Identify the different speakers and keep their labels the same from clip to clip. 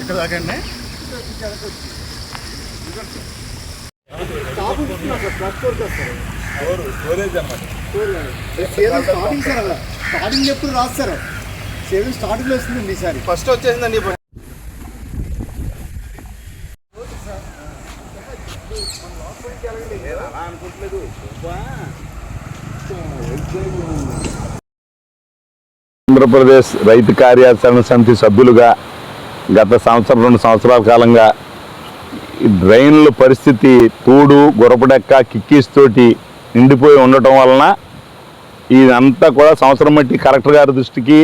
Speaker 1: ఇక్కడ దాకా అండి
Speaker 2: స్టోరేజ్ అనమాట
Speaker 1: సేవింగ్ స్టార్టింగ్ సార్ అలా. స్టార్టింగ్ ఎప్పుడు రాదు సార్. సేవింగ్ స్టార్టింగ్ వస్తుందండి ఈసారి
Speaker 2: ఫస్ట్ వచ్చేసిందండి ఇప్పుడు. అలా అనుకుంటలేదు
Speaker 3: ఆంధ్రప్రదేశ్ రైతు కార్యాచరణ సమితి సభ్యులుగా గత సంవత్సరం రెండు సంవత్సరాల కాలంగా డ్రైన్ల పరిస్థితి తూడు గురపడెక్క కిక్కీస్ తోటి నిండిపోయి ఉండటం వలన ఇదంతా కూడా సంవత్సరం బట్టి కలెక్టర్ గారి దృష్టికి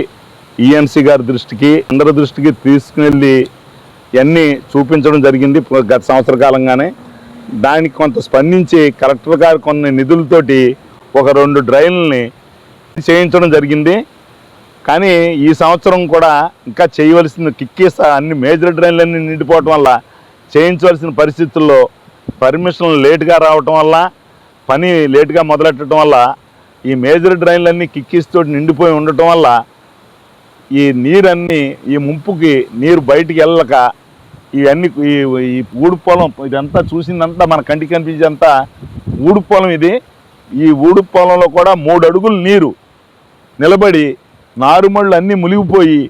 Speaker 3: ఈఎన్సీ గారి దృష్టికి అందరి దృష్టికి తీసుకువెళ్ళి ఇవన్నీ చూపించడం జరిగింది గత సంవత్సర కాలంగానే. దానికి కొంత స్పందించి కలెక్టర్ గారు కొన్ని నిధులతోటి ఒక రెండు డ్రైన్లని చేయించడం జరిగింది. కానీ ఈ సంవత్సరం కూడా ఇంకా చేయవలసిన కిక్కీస్ అన్ని మేజర్ డ్రైన్లన్నీ నిండిపోవటం వల్ల చేయించవలసిన పరిస్థితుల్లో పర్మిషన్లు లేటుగా రావటం వల్ల పని లేటుగా మొదలెట్టడం వల్ల ఈ మేజర్ డ్రైన్లన్నీ కిక్కీస్ తోటి నిండిపోయి ఉండటం వల్ల ఈ నీరన్నీ ఈ ముంపుకి నీరు బయటికి వెళ్ళక ఇవన్నీ ఈ ఈ ఊడు పొలం ఇదంతా చూసిందంతా మన కంటికి కనిపించేంతా ఊడు పొలం ఇది. ఈ ఊడు పొలంలో కూడా మూడు అడుగులు నీరు నిలబడి నారుమళ్ళు అన్నీ మునిగిపోయి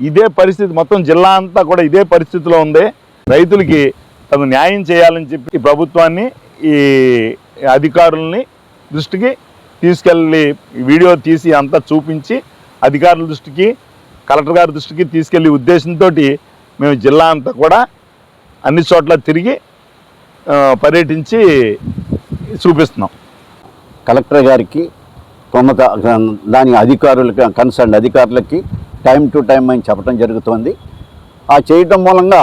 Speaker 3: ఇదే పరిస్థితి మొత్తం జిల్లా అంతా కూడా ఇదే పరిస్థితిలో ఉంది. రైతులకి తమ న్యాయం చేయాలని చెప్పి ఈ ప్రభుత్వాన్ని ఈ అధికారుల్ని దృష్టికి తీసుకెళ్ళి వీడియో తీసి అంతా చూపించి అధికారుల దృష్టికి కలెక్టర్ గారి దృష్టికి తీసుకెళ్ళి ఉద్దేశంతో మేము జిల్లా అంతా కూడా అన్ని చోట్ల తిరిగి పర్యటించి చూపిస్తున్నాం.
Speaker 4: కలెక్టర్ గారికి ఉన్నత దాని అధికారులకి కన్సర్న్ అధికారులకి టైం టు టైం అని చెప్పడం జరుగుతోంది. ఆ చేయటం మూలంగా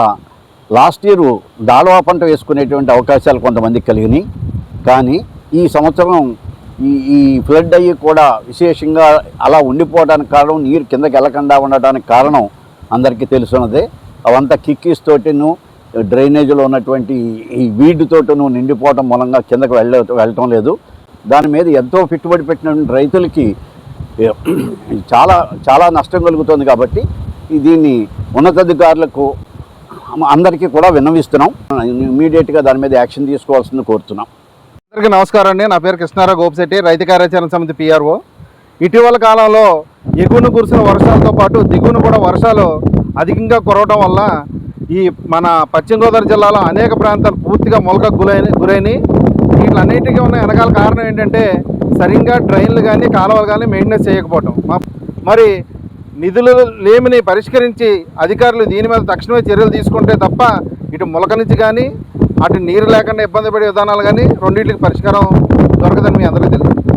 Speaker 4: లాస్ట్ ఇయర్ దాడవా పంట వేసుకునేటువంటి అవకాశాలు కొంతమందికి కలిగినాయి. కానీ ఈ సంవత్సరం ఈ ఈ ఫ్లడ్ అయ్యి కూడా విశేషంగా అలా ఉండిపోవడానికి కారణం నీరు కిందకి వెళ్ళకుండా ఉండడానికి కారణం అందరికీ తెలుసున్నదే. అవంతా కిక్కీస్ తోటిను డ్రైనేజీలో ఉన్నటువంటి ఈ వీడ్తోటను నిండిపోవటం నిండిపోవడం మూలంగా కిందకి వెళ్ళ వెళ్ళటం లేదు. దాని మీద ఎంతో పెట్టుబడి పెట్టిన రైతులకి చాలా చాలా నష్టం కలుగుతుంది కాబట్టి దీన్ని ఉన్నతాధికారులకు అందరికీ కూడా విన్నవిస్తున్నాం. ఇమీడియట్గా దాని మీద యాక్షన్ తీసుకోవాల్సింది కోరుతున్నాం.
Speaker 2: అందరికీ నమస్కారం అండి. నా పేరు కృష్ణారావు గోపిశెట్టి రైతు కార్యాచరణ సమితి పిఆర్ఓ ఇటీవల కాలంలో ఎగువను కురిసిన వర్షాలతో పాటు దిగువను కూడా వర్షాలు అధికంగా కురవడం వల్ల ఈ మన పశ్చిమ గోదావరి జిల్లాలో అనేక ప్రాంతాలు పూర్తిగా మొలక గురైన గురైనవి వీటిలన్నిటికీ ఉన్న వెనకాల కారణం ఏంటంటే సరిగ్గా డ్రైన్లు కానీ కాలువలు కానీ మెయింటెనెన్స్ చేయకపోవటం. మరి నిధులు లేమిని పరిష్కరించి అధికారులు దీని మీద తక్షణమే చర్యలు తీసుకుంటే తప్ప ఇటు మొలక నుంచి కానీ అటు నీరు లేకుండా ఇబ్బంది పడే విధానాలు కానీ రెండింటికి పరిష్కారం దొరకదని మీ అందరికీ తెలుసు